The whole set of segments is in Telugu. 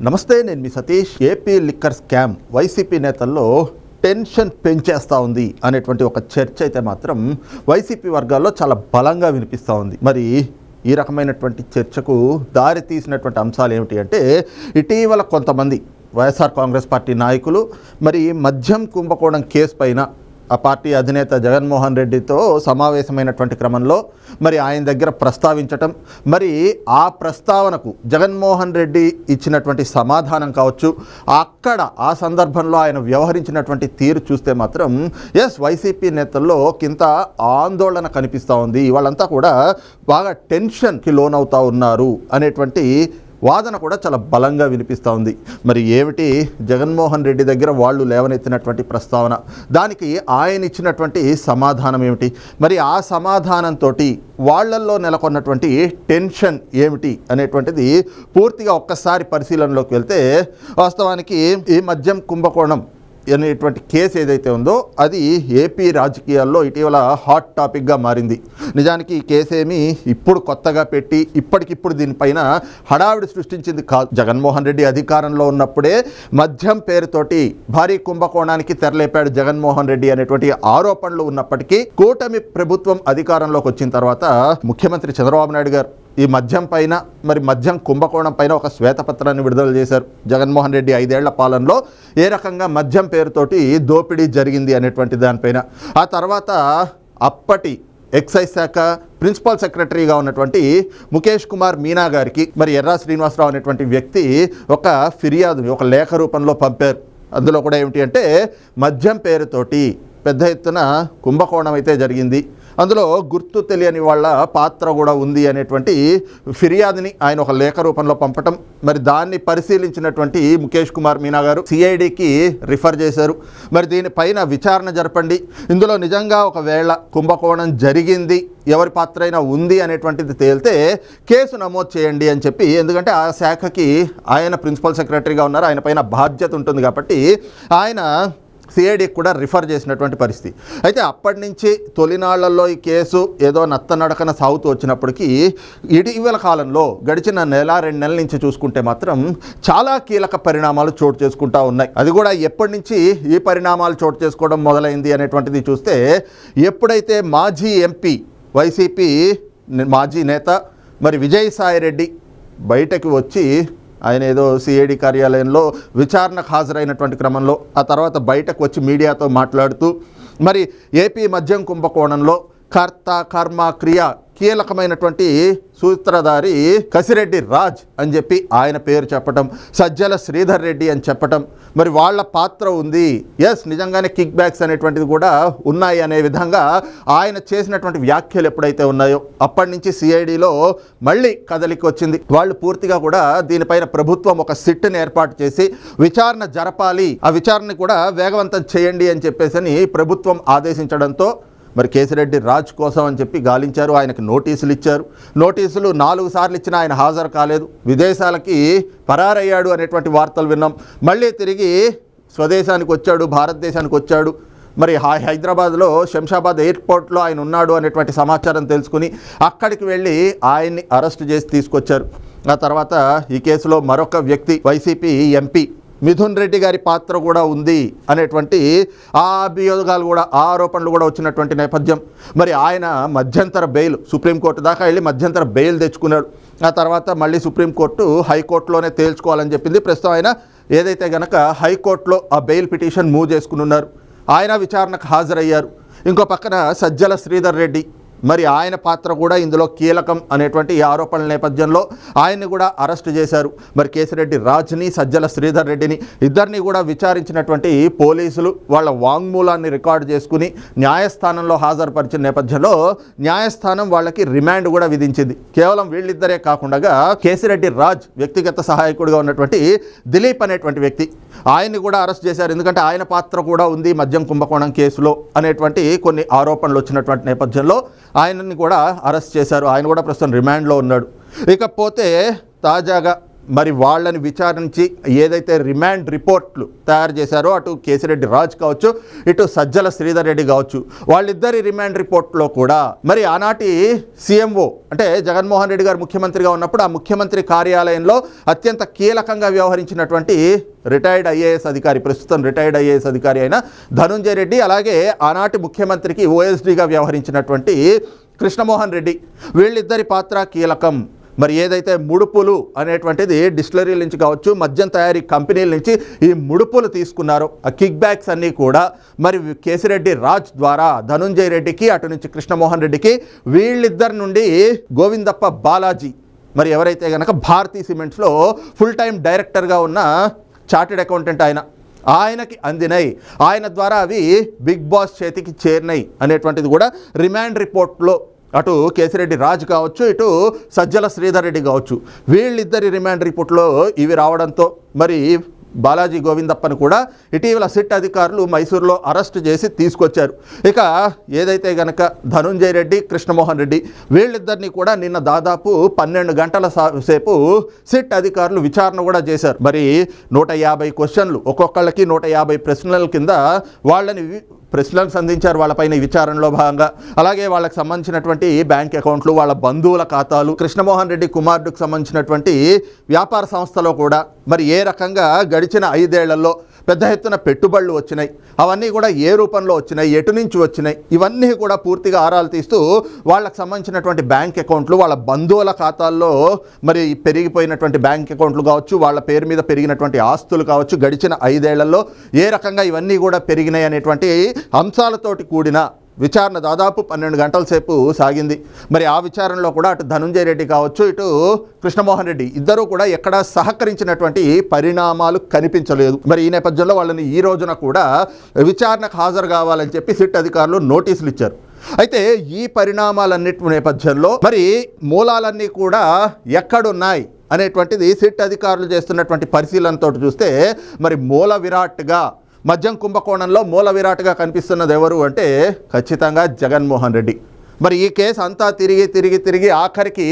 నమస్తే నేను మీ Satish. AP liquor scam YCP నేతల్లో టెన్షన్ పెంచేస్తూ ఉంది అనేటువంటి ఒక చర్చ అయితే మాత్రం వైసీపీ వర్గాల్లో చాలా బలంగా వినిపిస్తూ ఉంది. మరి ఈ రకమైనటువంటి చర్చకు దారి తీసినటువంటి అంశాలు ఏమిటి అంటే ఇటీవల కొంతమంది వైఎస్ఆర్ కాంగ్రెస్ పార్టీ నాయకులు మరి మద్యం కుంభకోణం కేసు పైన ఆ పార్టీ అధినేత జగన్మోహన్ రెడ్డితో సమావేశమైనటువంటి క్రమంలో మరి ఆయన దగ్గర ప్రస్తావించటం మరి ఆ ప్రస్తావనకు జగన్మోహన్ రెడ్డి ఇచ్చినటువంటి సమాధానం కావచ్చు అక్కడ ఆ సందర్భంలో ఆయన వ్యవహరించినటువంటి తీరు చూస్తే మాత్రం ఎస్ వైసీపీ నేతల్లో కింత ఆందోళన కనిపిస్తూ ఉంది. వాళ్ళంతా కూడా బాగా టెన్షన్కి లోనవుతా ఉన్నారు అనేటువంటి వాదన కూడా చాలా బలంగా వినిపిస్తూ ఉంది. మరి ఏమిటి? జగన్మోహన్ రెడ్డి దగ్గర వాళ్ళు లేవనెత్తినటువంటి ప్రస్తావన. దానికి ఆయన ఇచ్చినటువంటి సమాధానం ఏమిటి? మరి ఆ సమాధానంతో వాళ్ళల్లో నెలకొన్నటువంటి టెన్షన్ ఏమిటి అనేటువంటిది పూర్తిగా ఒక్కసారి పరిశీలనలోకి వెళ్తే వాస్తవానికి ఈ మద్యం కుంభకోణం అనేటువంటి కేసు ఏదైతే ఉందో అది ఏపీ రాజకీయాల్లో ఇటీవల హాట్ టాపిక్గా మారింది. నిజానికి ఈ కేసు ఏమి ఇప్పుడు కొత్తగా పెట్టి ఇప్పటికిప్పుడు దీనిపైన హడావిడి సృష్టించింది కాదు జగన్మోహన్ రెడ్డి అధికారంలో ఉన్నప్పుడే మద్యం పేరుతోటి భారీ కుంభకోణానికి తెరలేపాడు జగన్మోహన్ రెడ్డి అనేటువంటి ఆరోపణలు ఉన్నప్పటికీ కూటమి ప్రభుత్వం అధికారంలోకి వచ్చిన తర్వాత ముఖ్యమంత్రి చంద్రబాబు నాయుడు గారు ఈ మద్యం పైన మరి మద్యం కుంభకోణం పైన ఒక శ్వేతపత్రాన్ని విడుదల చేశారు. జగన్మోహన్ రెడ్డి ఐదేళ్ళ పాలనలో ఏ రకంగా మద్యం పేరుతోటి దోపిడీ జరిగింది అనేటువంటి దానిపైన. ఆ తర్వాత అప్పటి ఎక్సైజ్ శాఖ ప్రిన్సిపల్ సెక్రటరీగా ఉన్నటువంటి ముఖేష్ కుమార్ మీనా గారికి మరి ఎర్రా శ్రీనివాసరావు అనేటువంటి వ్యక్తి ఒక ఫిర్యాదుని ఒక లేఖ రూపంలో పంపారు. అందులో కూడా ఏమిటి అంటే మద్యం పేరుతోటి పెద్ద ఎత్తున కుంభకోణం అయితే జరిగింది. అందులో గుర్తు తెలియని వాళ్ళ పాత్ర కూడా ఉంది అనేటువంటి ఫిర్యాదుని ఆయన ఒక లేఖ రూపంలో పంపటం మరి దాన్ని పరిశీలించినటువంటి ముఖేష్ కుమార్ మీనా గారు సిఐడికి రిఫర్ చేశారు. మరి దీనిపైన విచారణ జరపండి. ఇందులో నిజంగా ఒకవేళ కుంభకోణం జరిగింది ఎవరి పాత్ర అయినా ఉంది అనేటువంటిది తేలితే కేసు నమోదు చేయండి అని చెప్పి ఎందుకంటే ఆ శాఖకి ఆయన ప్రిన్సిపల్ సెక్రటరీగా ఉన్నారు ఆయన పైన బాధ్యత ఉంటుంది కాబట్టి ఆయన సిఐడికి కూడా రిఫర్ చేసినటువంటి పరిస్థితి. అయితే అప్పటి నుంచి తొలినాళ్ళలో ఈ కేసు ఏదో నత్తనడకన సాగుతూ వచ్చినప్పటికీ ఇటీవల కాలంలో గడిచిన నెల రెండు నెలల నుంచి చూసుకుంటే మాత్రం చాలా కీలక పరిణామాలు చోటు చేసుకుంటా ఉన్నాయి. అది కూడా ఎప్పటి నుంచి ఈ పరిణామాలు చోటు చేసుకోవడం మొదలైంది అనేటువంటిది చూస్తే ఎప్పుడైతే మాజీ ఎంపీ వైసీపీ మాజీ నేత మరి విజయసాయి రెడ్డి బయటకు వచ్చి ఆయన ఏదో సిఐడి కార్యాలయంలో విచారణకు హాజరైనటువంటి క్రమంలో ఆ తర్వాత బయటకు వచ్చి మీడియాతో మాట్లాడుతూ మరి ఏపీ మద్యం కుంభకోణంలో కర్త కర్మ క్రియ కీలకమైనటువంటి సూత్రధారి కసిరెడ్డి రాజ్ అని చెప్పి ఆయన పేరు చెప్పటం సజ్జల శ్రీధర్ రెడ్డి అని చెప్పటం మరి వాళ్ళ పాత్ర ఉంది. ఎస్ నిజంగానే కిక్ బ్యాక్స్ అనేటువంటిది కూడా ఉన్నాయి అనే విధంగా ఆయన చేసినటువంటి వ్యాఖ్యలు ఎప్పుడైతే ఉన్నాయో అప్పటి నుంచి సిఐడిలో మళ్ళీ కదలికి వచ్చింది. వాళ్ళు పూర్తిగా కూడా దీనిపైన ప్రభుత్వం ఒక సిట్ని ఏర్పాటు చేసి విచారణ జరపాలి ఆ విచారణ కూడా వేగవంతం చేయండి అని చెప్పేసి ప్రభుత్వం ఆదేశించడంతో మరి కేసిరెడ్డి రాజ్ కోసం అని చెప్పి గాలించారు ఆయనకు నోటీసులు ఇచ్చారు. నోటీసులు నాలుగు సార్లు ఇచ్చినా ఆయన హాజరు కాలేదు. విదేశాలకి పరారయ్యాడు అనేటువంటి వార్తలు విన్నాం. మళ్ళీ తిరిగి స్వదేశానికి వచ్చాడు భారతదేశానికి వచ్చాడు. మరి హై హైదరాబాద్లో శంషాబాద్ ఎయిర్పోర్ట్లో ఆయన ఉన్నాడు అనేటువంటి సమాచారం తెలుసుకుని అక్కడికి వెళ్ళి ఆయన్ని అరెస్ట్ చేసి తీసుకొచ్చారు. ఆ తర్వాత ఈ కేసులో మరొక వ్యక్తి వైసీపీ ఎంపీ మిథున్ రెడ్డి గారి పాత్ర కూడా ఉంది అనేటువంటి ఆ అభియోగాలు కూడా ఆరోపణలు కూడా వచ్చినటువంటి నేపథ్యం. మరి ఆయన మధ్యంతర బెయిల్ సుప్రీంకోర్టు దాకా వెళ్ళి మధ్యంతర బెయిల్ తెచ్చుకున్నాడు. ఆ తర్వాత మళ్ళీ సుప్రీంకోర్టు హైకోర్టులోనే తేల్చుకోవాలని చెప్పింది. ప్రస్తుతం ఆయన ఏదైతే గనక హైకోర్టులో ఆ బెయిల్ పిటిషన్ మూవ్ చేసుకుని ఉన్నారు. ఆయన విచారణకు హాజరయ్యారు. ఇంకో పక్కన సజ్జల శ్రీధర్ రెడ్డి మరి ఆయన పాత్ర కూడా ఇందులో కీలకం అనేటువంటి ఈ ఆరోపణల నేపథ్యంలో ఆయన్ని కూడా అరెస్ట్ చేశారు. మరి కేసిరెడ్డి రాజ్ని సజ్జల శ్రీధర్ రెడ్డిని ఇద్దరిని కూడా విచారించినటువంటి పోలీసులు వాళ్ళ వాంగ్మూలాన్ని రికార్డు చేసుకుని న్యాయస్థానంలో హాజరుపరిచిన నేపథ్యంలో న్యాయస్థానం వాళ్ళకి రిమాండ్ కూడా విధించింది. కేవలం వీళ్ళిద్దరే కాకుండా కేసిరెడ్డి రాజ్ వ్యక్తిగత సహాయకుడిగా ఉన్నటువంటి దిలీప్ అనేటువంటి వ్యక్తి ఆయన్ని కూడా అరెస్ట్ చేశారు. ఎందుకంటే ఆయన పాత్ర కూడా ఉంది మద్యం కుంభకోణం కేసులో అనేటువంటి కొన్ని ఆరోపణలు వచ్చినటువంటి నేపథ్యంలో ఆయనని కూడా అరెస్ట్ చేశారు. ఆయన కూడా ప్రస్తుతం రిమాండ్లో ఉన్నాడు. ఇకపోతే తాజాగా మరి వాళ్ళని విచారించి ఏదైతే రిమాండ్ రిపోర్ట్లు తయారు చేశారో అటు కేసిరెడ్డి రాజ్ కావచ్చు ఇటు సజ్జల శ్రీధర్ రెడ్డి కావచ్చు వాళ్ళిద్దరి రిమాండ్ రిపోర్ట్లో కూడా మరి ఆనాటి సీఎంఓ అంటే జగన్మోహన్ రెడ్డి గారు ముఖ్యమంత్రిగా ఉన్నప్పుడు ఆ ముఖ్యమంత్రి కార్యాలయంలో అత్యంత కీలకంగా వ్యవహరించినటువంటి రిటైర్డ్ ఐఏఎస్ అధికారి ప్రస్తుతం రిటైర్డ్ ఐఏఎస్ అధికారి అయిన ధనుంజయ రెడ్డి అలాగే ఆనాటి ముఖ్యమంత్రికి ఓఎస్డీగా వ్యవహరించినటువంటి కృష్ణమోహన్ రెడ్డి వీళ్ళిద్దరి పాత్ర కీలకం. మరి ఏదైతే ముడుపులు అనేటువంటిది డిస్టిలరీల నుంచి కావచ్చు మద్యం తయారీ కంపెనీల నుంచి ఈ ముడుపులు తీసుకున్నారో ఆ కిక్ బ్యాక్స్ అన్నీ కూడా మరి కేసిరెడ్డి రాజ్ ద్వారా ధనుంజయ రెడ్డికి అటు నుంచి కృష్ణమోహన్ రెడ్డికి వీళ్ళిద్దరి నుండి గోవిందప్ప బాలాజీ మరి ఎవరైతే కనుక భారతీ సిమెంట్స్లో ఫుల్ టైం డైరెక్టర్గా ఉన్న చార్టెడ్ అకౌంటెంట్ ఆయన ఆయనకి అందినాయి. ఆయన ద్వారా అవి బిగ్ బాస్ చేతికి చేరినాయి అనేటువంటిది కూడా రిమాండ్ రిపోర్ట్లో అటు కేసిరెడ్డి రాజ్ కావచ్చు ఇటు సజ్జల శ్రీధర్ రెడ్డి కావచ్చు. వీళ్ళిద్దరి రిమాండ్ రిపోర్ట్లో ఇవి రావడంతో మరి బాలాజీ గోవిందప్పను కూడా ఇటీవల సిట్ అధికారులు మైసూరులో అరెస్ట్ చేసి తీసుకొచ్చారు. ఇక ఏదైతే గనక ధనుంజయ రెడ్డి కృష్ణమోహన్ రెడ్డి వీళ్ళిద్దరినీ కూడా నిన్న దాదాపు పన్నెండు గంటల సేపు సిట్ అధికారులు విచారణ కూడా చేశారు. మరి నూట యాభై క్వశ్చన్లు ఒక్కొక్కళ్ళకి నూట యాభై ప్రశ్నల కింద వాళ్ళని ప్రశ్నలను సంధించారు వాళ్ళపైన విచారణలో భాగంగా. అలాగే వాళ్ళకి సంబంధించినటువంటి బ్యాంక్ అకౌంట్లు వాళ్ళ బంధువుల ఖాతాలు కృష్ణమోహన్ రెడ్డి కుమారుడికి సంబంధించినటువంటి వ్యాపార సంస్థలో కూడా మరి ఏ రకంగా గడిచిన ఐదేళ్ళలో పెద్ద ఎత్తున పెట్టుబడులు వచ్చినాయి. అవన్నీ కూడా ఏ రూపంలో వచ్చినాయి ఎటు నుంచి వచ్చినాయి ఇవన్నీ కూడా పూర్తిగా ఆరాలు తీస్తూ వాళ్ళకి సంబంధించినటువంటి బ్యాంక్ అకౌంట్లు వాళ్ళ బంధువుల ఖాతాల్లో మరి పెరిగిపోయినటువంటి బ్యాంక్ అకౌంట్లు కావచ్చు వాళ్ళ పేరు మీద పెరిగినటువంటి ఆస్తులు కావచ్చు గడిచిన ఐదేళ్ళలో ఏ రకంగా ఇవన్నీ కూడా పెరిగినాయి అనేటువంటి అంశాలతోటి కూడిన విచారణ దాదాపు పన్నెండు గంటల సేపు సాగింది. మరి ఆ విచారణలో కూడా అటు ధనుంజయ రెడ్డి కావచ్చు ఇటు కృష్ణమోహన్ రెడ్డి ఇద్దరూ కూడా ఎక్కడా సహకరించినటువంటి పరిణామాలు కనిపించలేదు. మరి ఈ నేపథ్యంలో వాళ్ళని ఈ రోజున కూడా విచారణకు హాజరు కావాలని చెప్పి సిట్ అధికారులు నోటీసులు ఇచ్చారు. అయితే ఈ పరిణామాలన్నిటి నేపథ్యంలో మరి మూలాలన్నీ కూడా ఎక్కడున్నాయి అనేటువంటిది సిట్ అధికారులు చేస్తున్నటువంటి పరిశీలనతో చూస్తే మరి మూల విరాట్గా మద్యం కుంభకోణంలో మూల విరాట్గా కనిపిస్తున్నది ఎవరు అంటే ఖచ్చితంగా జగన్మోహన్ రెడ్డి. మరి ఈ కేసు అంతా తిరిగి తిరిగి తిరిగి ఆఖరికి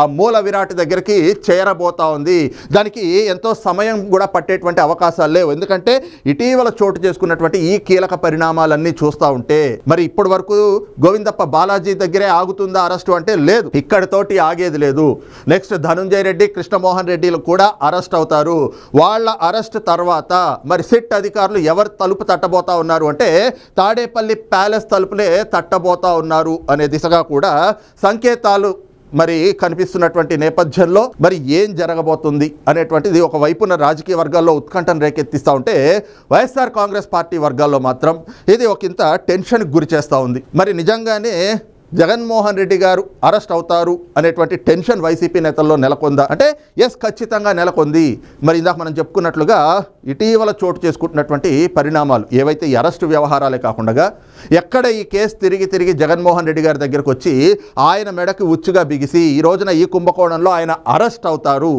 ఆ మూల విరాట్ దగ్గరికి చేరబోతా ఉంది. దానికి ఎంతో సమయం కూడా పట్టేటువంటి అవకాశాలు లేవు. ఎందుకంటే ఇటీవల చోటు చేసుకున్నటువంటి ఈ కీలక పరిణామాలన్నీ చూస్తూ ఉంటే మరి ఇప్పటి వరకు గోవిందప్ప బాలాజీ దగ్గరే ఆగుతుందా అరెస్టు అంటే లేదు. ఇక్కడితోటి ఆగేది లేదు. నెక్స్ట్ ధనుంజయ రెడ్డి కృష్ణమోహన్ రెడ్డిలు కూడా అరెస్ట్ అవుతారు. వాళ్ళ అరెస్ట్ తర్వాత మరి సిట్ అధికారులు ఎవరు తలుపు తట్టబోతా ఉన్నారు అంటే తాడేపల్లి ప్యాలెస్ తలుపులే తట్టబోతా ఉన్నారు అనే దిశగా కూడా సంకేతాలు మరి కనిపిస్తున్నటువంటి నేపథ్యంలో మరి ఏం జరగబోతుంది అనేటువంటిది ఒక వైపున రాజకీయ వర్గాల్లో ఉత్కంఠను రేకెత్తిస్తూ ఉంటే వైఎస్ఆర్ కాంగ్రెస్ పార్టీ వర్గాల్లో మాత్రం ఇది ఒక ఇంత టెన్షన్కి గురి చేస్తూ ఉంది. మరి నిజంగానే జగన్మోహన్ రెడ్డి గారు అరెస్ట్ అవుతారు అనేటువంటి టెన్షన్ వైసీపీ నేతల్లో నెలకొందా? అంటే ఎస్ ఖచ్చితంగా నెలకొంది. మరి ఇందాక మనం చెప్పుకున్నట్లుగా ఇటీవల చోటు చేసుకుంటున్నటువంటి పరిణామాలు ఏవైతే ఈ అరెస్టు వ్యవహారాలే కాకుండా ఎక్కడ ఈ కేసు తిరిగి తిరిగి జగన్మోహన్ రెడ్డి గారి దగ్గరకు వచ్చి ఆయన మెడకు ఉచ్చుగా బిగిసి ఈ రోజున ఈ కుంభకోణంలో ఆయన అరెస్ట్ అవుతారు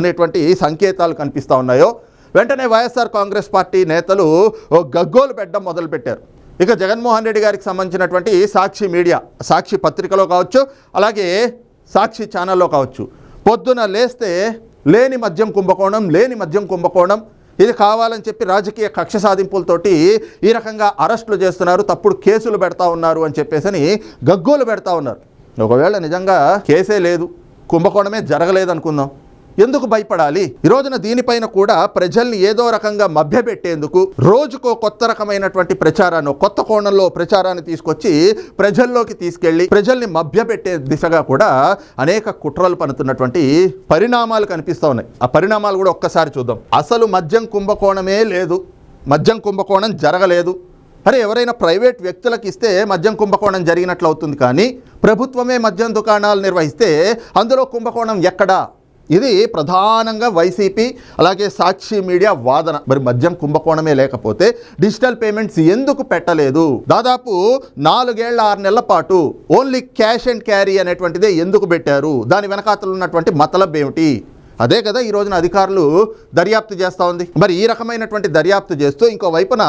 అనేటువంటి సంకేతాలు కనిపిస్తూ ఉన్నాయో వెంటనే వైఎస్ఆర్ కాంగ్రెస్ పార్టీ నేతలు ఓ గగ్గోలు పెట్టడం మొదలుపెట్టారు. ఇక జగన్మోహన్ రెడ్డి గారికి సంబంధించినటువంటి సాక్షి మీడియా సాక్షి పత్రికలో కావచ్చు అలాగే సాక్షి ఛానల్లో కావచ్చు. పొద్దున లేస్తే లేని మద్యం కుంభకోణం లేని మద్యం కుంభకోణం ఇది కావాలని చెప్పి రాజకీయ కక్ష సాధింపులతోటి ఈ రకంగా అరెస్టులు చేస్తున్నారు తప్పుడు కేసులు పెడతా ఉన్నారు అని చెప్పేసి గగ్గోలు పెడతా ఉన్నారు. ఒకవేళ నిజంగా కేసే లేదు కుంభకోణమే జరగలేదు అనుకుందాం ఎందుకు భయపడాలి? ఈ రోజున దీనిపైన కూడా ప్రజల్ని ఏదో రకంగా మభ్యపెట్టేందుకు రోజుకో కొత్త రకమైనటువంటి ప్రచారాన్ని కొత్త కోణంలో ప్రచారాన్ని తీసుకొచ్చి ప్రజల్లోకి తీసుకెళ్ళి ప్రజల్ని మభ్యపెట్టే దిశగా కూడా అనేక కుట్రలు పనుతున్నటువంటి పరిణామాలు కనిపిస్తూ ఉన్నాయి. ఆ పరిణామాలు కూడా ఒక్కసారి చూద్దాం. అసలు మద్యం కుంభకోణమే లేదు. మద్యం కుంభకోణం జరగలేదు. అరే ఎవరైనా ప్రైవేట్ వ్యక్తులకు ఇస్తే మద్యం కుంభకోణం జరిగినట్లు అవుతుంది కానీ ప్రభుత్వమే మద్యం దుకాణాలు నిర్వహిస్తే అందులో కుంభకోణం ఎక్కడా? ఇది ప్రధానంగా వైసీపీ అలాగే సాక్షి మీడియా వాదన. మరి మద్యం కుంభకోణమే లేకపోతే డిజిటల్ పేమెంట్స్ ఎందుకు పెట్టలేదు? దాదాపు నాలుగేళ్ళ ఆరు నెలల పాటు ఓన్లీ క్యాష్ అండ్ క్యారీ అనేటువంటిదే ఎందుకు పెట్టారు? దాని వెనకాతలు ఉన్నటువంటి మతలబ్ ఏమిటి? అదే కదా ఈ రోజున అధికారులు దర్యాప్తు చేస్తూ ఉంది. మరి ఈ రకమైనటువంటి దర్యాప్తు చేస్తూ ఇంకో వైపున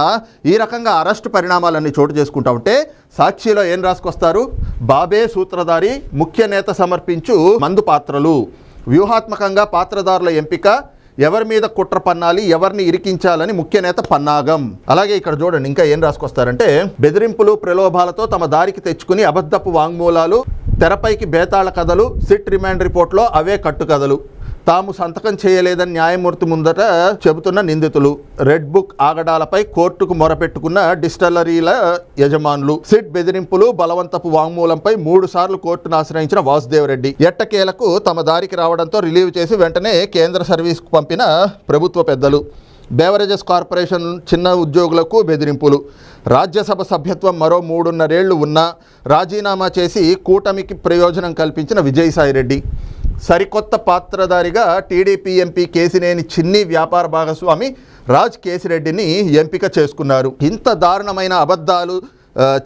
ఈ రకంగా అరెస్టు పరిణామాలన్నీ చోటు చేసుకుంటా ఉంటే సాక్షిలో ఏం రాసుకొస్తారు? బాబే సూత్రధారి ముఖ్య నేత సమర్పించు మందు పాత్రలు. వ్యూహాత్మకంగా పాత్రదారుల ఎంపిక ఎవరి మీద కుట్ర పన్నాలి ఎవరిని ఇరికించాలని ముఖ్య నేత పన్నాగం. అలాగే ఇక్కడ చూడండి ఇంకా ఏం రాసుకొస్తారంటే బెదిరింపులు ప్రలోభాలతో తమ దారికి తెచ్చుకుని అబద్ధపు వాంగ్మూలాలు తెరపైకి బేతాళ కథలు సిట్ రిమాండ్ రిపోర్ట్లో అవే కట్టుకథలు. తాము సంతకం చేయలేదని న్యాయమూర్తి ముందట చెబుతున్న నిందితులు. రెడ్ బుక్ ఆగడాలపై కోర్టుకు మొరపెట్టుకున్న డిస్టలరీల యజమానులు. సిట్ బెదిరింపులు బలవంతపు వాంగ్మూలంపై మూడు సార్లు కోర్టును ఆశ్రయించిన వాసుదేవరెడ్డి ఎట్టకేలకు తమ దారికి రావడంతో రిలీవ్ చేసి వెంటనే కేంద్ర సర్వీస్కు పంపిన ప్రభుత్వ పెద్దలు. బేవరేజెస్ కార్పొరేషన్ చిన్న ఉద్యోగులకు బెదిరింపులు. రాజ్యసభ సభ్యత్వం మరో మూడున్నరేళ్ళు ఉన్నా రాజీనామా చేసి కూటమికి ప్రయోజనం కల్పించిన విజయసాయిరెడ్డి సరికొత్త పాత్రధారిగా టీడీపీ ఎంపీ కేసినేని చిన్ని వ్యాపార భాగస్వామి రాజ్ కేసిరెడ్డిని ఎంపిక చేసుకున్నారు. ఇంత దారుణమైన అబద్ధాలు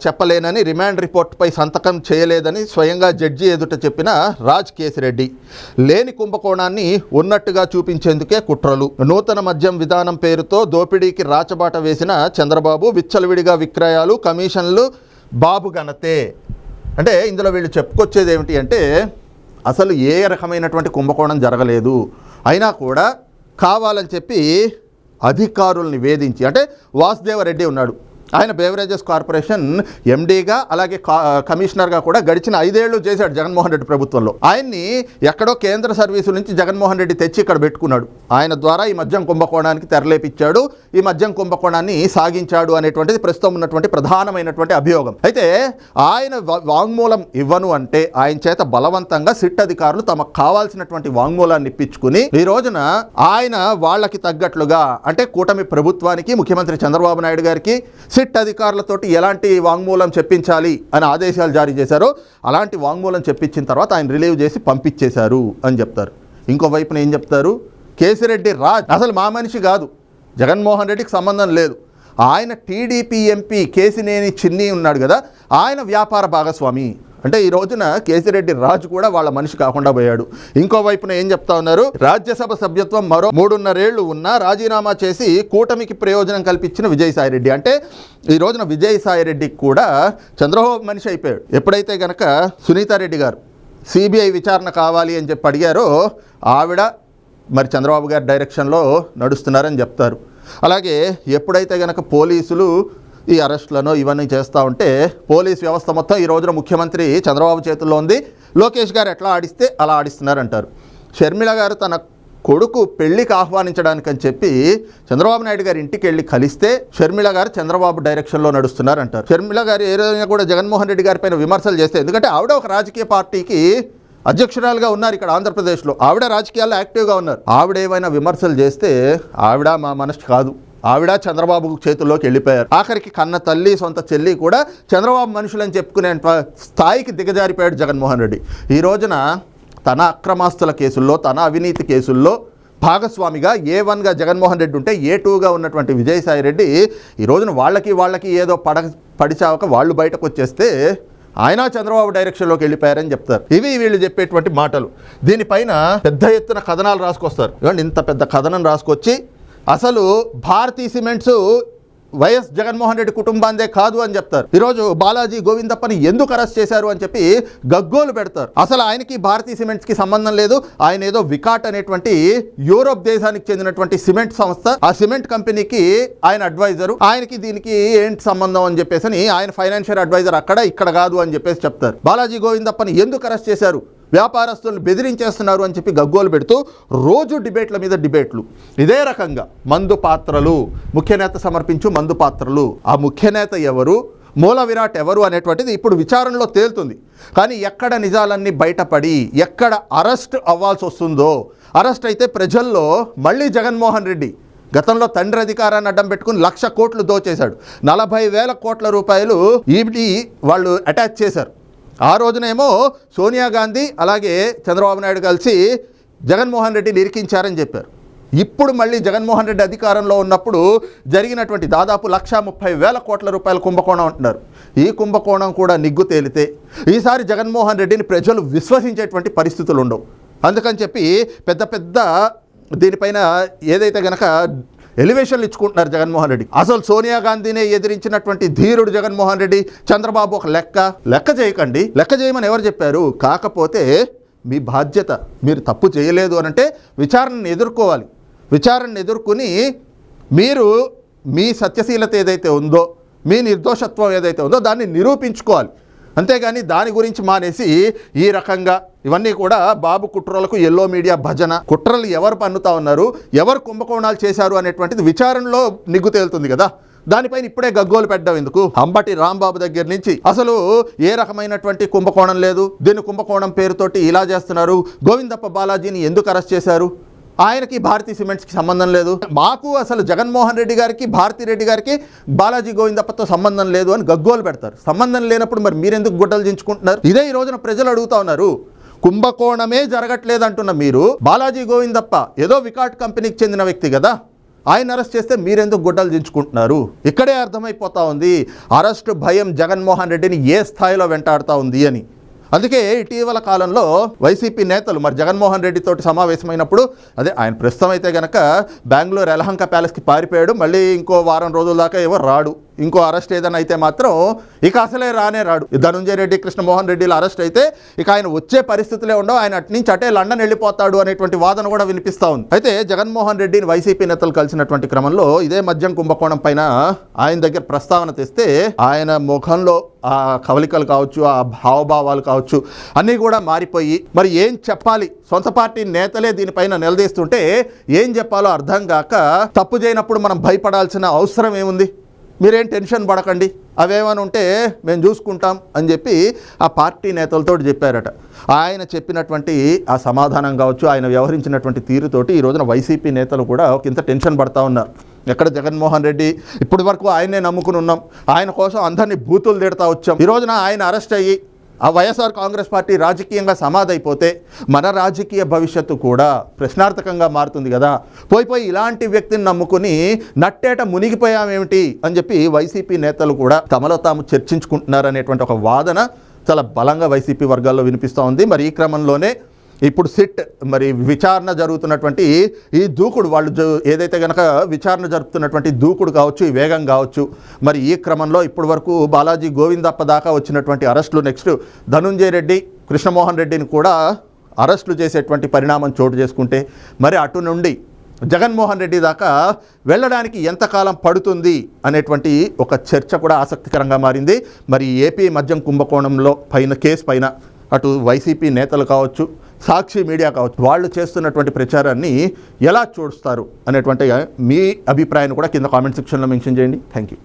చెప్పలేనని రిమాండ్ రిపోర్ట్పై సంతకం చేయలేదని స్వయంగా జడ్జి ఎదుట చెప్పిన రాజ్ కేసిరెడ్డి. లేని కుంభకోణాన్ని ఉన్నట్టుగా చూపించేందుకే కుట్రలు. నూతన మద్యం విధానం పేరుతో దోపిడీకి రాచబాట వేసిన చంద్రబాబు విచ్చలవిడిగా విక్రయాలు కమిషన్లు బాబు గనతే అంటే ఇందులో వీళ్ళు చెప్పుకొచ్చేది ఏమిటి అంటే అసలు ఏ రకమైనటువంటి కుంభకోణం జరగలేదు. అయినా కూడా కావాలని చెప్పి అధికారుల్ని వేధించి అంటే వాసుదేవరెడ్డి ఉన్నాడు. ఆయన బేవరేజెస్ కార్పొరేషన్ ఎండీగా అలాగే కా- కమిషనర్గా కూడా గడిచిన ఐదేళ్ళు చేశాడు జగన్మోహన్ రెడ్డి ప్రభుత్వంలో. ఆయన్ని ఎక్కడో కేంద్ర సర్వీసుల నుంచి జగన్మోహన్ రెడ్డి తెచ్చి ఇక్కడ పెట్టుకున్నాడు. ఆయన ద్వారా ఈ మద్యం కుంభకోణానికి తెరలేపిచ్చాడు. ఈ మద్యం కుంభకోణాన్ని సాగించాడు అనేటువంటిది ప్రస్తుతం ఉన్నటువంటి ప్రధానమైనటువంటి అభియోగం. అయితే ఆయన వాంగ్మూలం ఇవ్వను అంటే ఆయన చేత బలవంతంగా సిట్ అధికారులు తమకు కావాల్సినటువంటి వాంగ్మూలాన్ని ఇప్పించుకుని ఈ రోజున ఆయన వాళ్ళకి తగ్గట్లుగా అంటే కూటమి ప్రభుత్వానికి ముఖ్యమంత్రి చంద్రబాబు నాయుడు గారికి సిట్ అధికారులతోటి ఎలాంటి వాంగ్మూలం చెప్పించాలి అని ఆదేశాలు జారీ చేశారో అలాంటి వాంగ్మూలం చెప్పించిన తర్వాత ఆయన రిలీవ్ చేసి పంపించేశారు అని చెప్తారు. ఇంకో వైపున ఏం చెప్తారు? కేసిరెడ్డి రాజ్ అసలు మా మనిషి కాదు. జగన్మోహన్ రెడ్డికి సంబంధం లేదు. ఆయన టీడీపీ ఎంపీ కేసినేని చిన్ని ఉన్నాడు కదా ఆయన వ్యాపార భాగస్వామి. అంటే ఈ రోజున కేసిరెడ్డి రాజు కూడా వాళ్ళ మనిషి కాకుండా పోయాడు. ఇంకో వైపున ఏం చెప్తా ఉన్నారు? రాజ్యసభ సభ్యత్వం మరో మూడున్నరేళ్ళు ఉన్నా రాజీనామా చేసి కూటమికి ప్రయోజనం కల్పించిన విజయసాయిరెడ్డి. అంటే ఈ రోజున విజయసాయిరెడ్డికి కూడా చంద్రబాబు మనిషి అయిపోయాడు. ఎప్పుడైతే గనక సునీతారెడ్డి గారు సిబిఐ విచారణ కావాలి అని చెప్పి అడిగారో ఆవిడ మరి చంద్రబాబు గారి డైరెక్షన్లో నడుస్తున్నారని చెప్తారు. అలాగే ఎప్పుడైతే గనక పోలీసులు ఈ అరెస్టులను ఇవన్నీ చేస్తూ ఉంటే పోలీస్ వ్యవస్థ మొత్తం ఈ రోజున ముఖ్యమంత్రి చంద్రబాబు చేతుల్లో ఉంది. లోకేష్ గారు ఎట్లా ఆడిస్తే అలా ఆడిస్తున్నారంటారు. షర్మిల గారు తన కొడుకు పెళ్ళికి ఆహ్వానించడానికని చెప్పి చంద్రబాబు నాయుడు గారి ఇంటికి వెళ్ళి కలిస్తే షర్మిల గారు చంద్రబాబు డైరెక్షన్లో నడుస్తున్నారంటారు. షర్మిల గారు ఏ రోజైనా కూడా జగన్మోహన్ రెడ్డి గారి పైన విమర్శలు చేస్తే ఎందుకంటే ఆవిడ ఒక రాజకీయ పార్టీకి అధ్యక్షురాలుగా ఉన్నారు ఇక్కడ ఆంధ్రప్రదేశ్లో. ఆవిడ రాజకీయాల్లో యాక్టివ్గా ఉన్నారు. ఆవిడ ఏమైనా విమర్శలు చేస్తే ఆవిడ మా మనసు కాదు. ఆవిడ చంద్రబాబు చేతుల్లోకి వెళ్ళిపోయారు. ఆఖరికి కన్న తల్లి సొంత చెల్లి కూడా చంద్రబాబు మనుషులని చెప్పుకునే స్థాయికి దిగజారిపోయాడు జగన్మోహన్ రెడ్డి. ఈ రోజున తన అక్రమాస్తుల కేసుల్లో తన అవినీతి కేసుల్లో భాగస్వామిగా ఏ వన్గా జగన్మోహన్ రెడ్డి ఉంటే ఏ టూగా ఉన్నటువంటి విజయసాయి రెడ్డి ఈ రోజున వాళ్ళకి వాళ్ళకి ఏదో పడ పడిచావక వాళ్ళు బయటకు వచ్చేస్తే ఆయన చంద్రబాబు డైరెక్షన్లోకి వెళ్ళిపోయారని చెప్తారు. ఇవి వీళ్ళు చెప్పేటువంటి మాటలు. దీనిపైన పెద్ద ఎత్తున కథనాలు రాసుకొస్తారు. ఇవ్వండి ఇంత పెద్ద కథనం రాసుకొచ్చి అసలు భారతీ సిమెంట్స్ వైఎస్ జగన్మోహన్ రెడ్డి కుటుంబాందే కాదు అని చెప్తారు. ఈరోజు బాలాజీ గోవిందప్పని ఎందుకు అరెస్ట్ చేశారు అని చెప్పి గగ్గోలు పెడతారు. అసలు ఆయనకి భారతీయ సిమెంట్స్కి సంబంధం లేదు. ఆయన ఏదో వికాట్ అనేటువంటి యూరోప్ దేశానికి చెందినటువంటి సిమెంట్ సంస్థ. ఆ సిమెంట్ కంపెనీకి ఆయన అడ్వైజరు. ఆయనకి దీనికి ఏంటి సంబంధం అని చెప్పేసి అని ఆయన ఫైనాన్షియల్ అడ్వైజర్ అక్కడ ఇక్కడ కాదు అని చెప్పేసి చెప్తారు. బాలాజీ గోవిందప్పని ఎందుకు అరెస్ట్ చేశారు? వ్యాపారస్తులను బెదిరించేస్తున్నారు అని చెప్పి గగ్గోలు పెడుతూ రోజు డిబేట్ల మీద డిబేట్లు. ఇదే రకంగా మందు పాత్రలు ముఖ్య నేత సమర్పించు మందు పాత్రలు ఆ ముఖ్య నేత ఎవరు? మూల విరాట్ ఎవరు అనేటువంటిది ఇప్పుడు విచారణలో తేలుతుంది. కానీ ఎక్కడ నిజాలన్నీ బయటపడి ఎక్కడ అరెస్ట్ అవ్వాల్సి వస్తుందో అరెస్ట్ అయితే ప్రజల్లో మళ్ళీ జగన్మోహన్ రెడ్డి గతంలో తండ్రి అధికారాన్ని అడ్డం పెట్టుకుని లక్ష కోట్లు దోచేశాడు. నలభై వేల కోట్ల రూపాయలు ఈబీ వాళ్ళు అటాచ్ చేశారు. ఆ రోజునేమో సోనియా గాంధీ అలాగే చంద్రబాబు నాయుడు కలిసి జగన్మోహన్ రెడ్డిని ఇరికించారని చెప్పారు. ఇప్పుడు మళ్ళీ జగన్మోహన్ రెడ్డి అధికారంలో ఉన్నప్పుడు జరిగినటువంటి దాదాపు లక్ష ముప్పై వేల కోట్ల రూపాయల కుంభకోణం అంటున్నారు. ఈ కుంభకోణం కూడా నిగ్గు తేలితే ఈసారి జగన్మోహన్ రెడ్డిని ప్రజలు విశ్వసించేటువంటి పరిస్థితులు ఉండవు. అందుకని చెప్పి పెద్ద పెద్ద దీనిపైన ఏదైతే గనక ఎలివేషన్లు ఇచ్చుకుంటున్నారు జగన్మోహన్ రెడ్డి అసలు సోనియా గాంధీనే ఎదిరించినటువంటి ధీరుడు జగన్మోహన్ రెడ్డి చంద్రబాబు ఒక లెక్క. లెక్క చేయకండి. లెక్క చేయమని ఎవరు చెప్పారు? కాకపోతే మీ బాధ్యత మీరు తప్పు చేయలేదు అనంటే విచారణను ఎదుర్కోవాలి. విచారణను ఎదుర్కొని మీరు మీ సత్యశీలత ఏదైతే ఉందో మీ నిర్దోషత్వం ఏదైతే ఉందో దాన్ని నిరూపించుకోవాలి. అంతేగాని దాని గురించి మానేసి ఈ రకంగా ఇవన్నీ కూడా బాబు కుట్రలకు ఎల్లో మీడియా భజన. కుట్రలు ఎవరు పన్నుతా ఉన్నారు ఎవరు కుంభకోణాలు చేశారు అనేటువంటిది విచారణలో నిగ్గు తేలుతుంది కదా. దానిపైన ఇప్పుడే గగ్గోలు పెట్టడం ఎందుకు? అంబటి రాంబాబు దగ్గర నుంచి అసలు ఏ రకమైనటువంటి కుంభకోణం లేదు? దీన్ని కుంభకోణం పేరుతోటి ఇలా చేస్తున్నారు. గోవిందప్ప బాలాజీని ఎందుకు అరెస్ట్ చేశారు? ఆయనకి భారతీ సిమెంట్స్కి సంబంధం లేదు. మాకు అసలు జగన్మోహన్ రెడ్డి గారికి భారతీ రెడ్డి గారికి బాలాజీ గోవిందప్పతో సంబంధం లేదు అని గగ్గోలు పెడతారు. సంబంధం లేనప్పుడు మరి మీరెందుకు గుడ్డలు దించుకుంటున్నారు ఇదే ఈ రోజున ప్రజలు అడుగుతా ఉన్నారు. కుంభకోణమే జరగట్లేదు అంటున్న మీరు బాలాజీ గోవిందప్ప ఏదో వికాట్ కంపెనీకి చెందిన వ్యక్తి కదా ఆయన అరెస్ట్ చేస్తే మీరెందుకు గుడ్డలు దించుకుంటున్నారు ఇక్కడే అర్థమైపోతా ఉంది అరెస్ట్ భయం జగన్మోహన్ రెడ్డిని ఏ స్థాయిలో వెంటాడుతూ ఉంది అని. అందుకే ఇటీవల కాలంలో వైసీపీ నేతలు మరి జగన్మోహన్ రెడ్డితో సమావేశమైనప్పుడు అదే ఆయన ప్రస్తుతం అయితే గనక బెంగళూరు ఎలహంక ప్యాలెస్కి పారిపోయాడు మళ్ళీ ఇంకో వారం రోజుల దాకా ఏవో రాడు. ఇంకో అరెస్ట్ ఏదైనా అయితే మాత్రం ఇక అసలే రానే రాడు. ధనుంజయ రెడ్డి కృష్ణమోహన్ రెడ్డిలు అరెస్ట్ అయితే ఇక ఆయన వచ్చే పరిస్థితులే ఉండవు. ఆయన అటు నుంచి అటే లండన్ వెళ్ళిపోతాడు అనేటువంటి వాదన కూడా వినిపిస్తా ఉంది. అయితే జగన్మోహన్ రెడ్డిని వైసీపీ నేతలు కలిసినటువంటి క్రమంలో ఇదే మద్యం కుంభకోణం పైన ఆయన దగ్గర ప్రస్తావన తెస్తే ఆయన ముఖంలో ఆ కవలికలు కావచ్చు ఆ హావభావాలు కావచ్చు అన్నీ కూడా మారిపోయి మరి ఏం చెప్పాలి? సొంత పార్టీ నేతలే దీనిపైన నిలదీస్తుంటే ఏం చెప్పాలో అర్థం కాక తప్పు చేయనప్పుడు మనం భయపడాల్సిన అవసరం ఏముంది? మీరేం టెన్షన్ పడకండి. అవేమైనా ఉంటే మేము చూసుకుంటాం అని చెప్పి ఆ పార్టీ నేతలతో చెప్పారట. ఆయన చెప్పినటువంటి ఆ సమాధానం కావచ్చు ఆయన వ్యవహరించినటువంటి తీరుతోటి ఈ రోజున వైసీపీ నేతలు కూడా ఒక ఇంత టెన్షన్ పడతా ఉన్నారు. ఎక్కడ జగన్మోహన్ రెడ్డి? ఇప్పటి వరకు ఆయనే నమ్ముకుని ఉన్నాం. ఆయన కోసం అందరినీ బూతులు తిడతా వచ్చాం. ఈ రోజున ఆయన అరెస్ట్ అయ్యి ఆ వైఎస్ఆర్ కాంగ్రెస్ పార్టీ రాజకీయంగా సమాధైపోతే మన రాజకీయ భవిష్యత్తు కూడా ప్రశ్నార్థకంగా మారుతుంది కదా. పోయి పోయి ఇలాంటి వ్యక్తిని నమ్ముకుని నట్టేట మునిగిపోయామేమిటి అని చెప్పి వైసీపీ నేతలు కూడా తమలో తాము చర్చించుకుంటున్నారనేటువంటి ఒక వాదన చాలా బలంగా వైసీపీ వర్గాల్లో వినిపిస్తూ ఉంది. మరి ఈ క్రమంలోనే ఇప్పుడు సిట్ మరి విచారణ జరుగుతున్నటువంటి ఈ దూకుడు వాళ్ళు ఏదైతే కనుక విచారణ జరుపుతున్నటువంటి దూకుడు కావచ్చు ఈ వేగం కావచ్చు మరి ఈ క్రమంలో ఇప్పటి వరకు బాలాజీ గోవిందప్ప దాకా వచ్చినటువంటి అరెస్టులు నెక్స్ట్ ధనుంజయ రెడ్డి కృష్ణమోహన్ రెడ్డిని కూడా అరెస్టులు చేసేటువంటి పరిణామం చోటు చేసుకుంటే మరి అటు నుండి జగన్మోహన్ రెడ్డి దాకా వెళ్ళడానికి ఎంతకాలం పడుతుంది అనేటువంటి ఒక చర్చ కూడా ఆసక్తికరంగా మారింది. మరి ఏపీ మద్యం కుంభకోణంలో పైన కేసు పైన అటు వైసీపీ నేతలు కావచ్చు సాక్షి మీడియా కావచ్చు వాళ్ళు చేస్తున్నటువంటి ప్రచారాన్ని ఎలా చూస్తారు అనేటువంటి మీ అభిప్రాయాన్ని కూడా కింద కామెంట్ సెక్షన్లో మెన్షన్ చేయండి. Thank you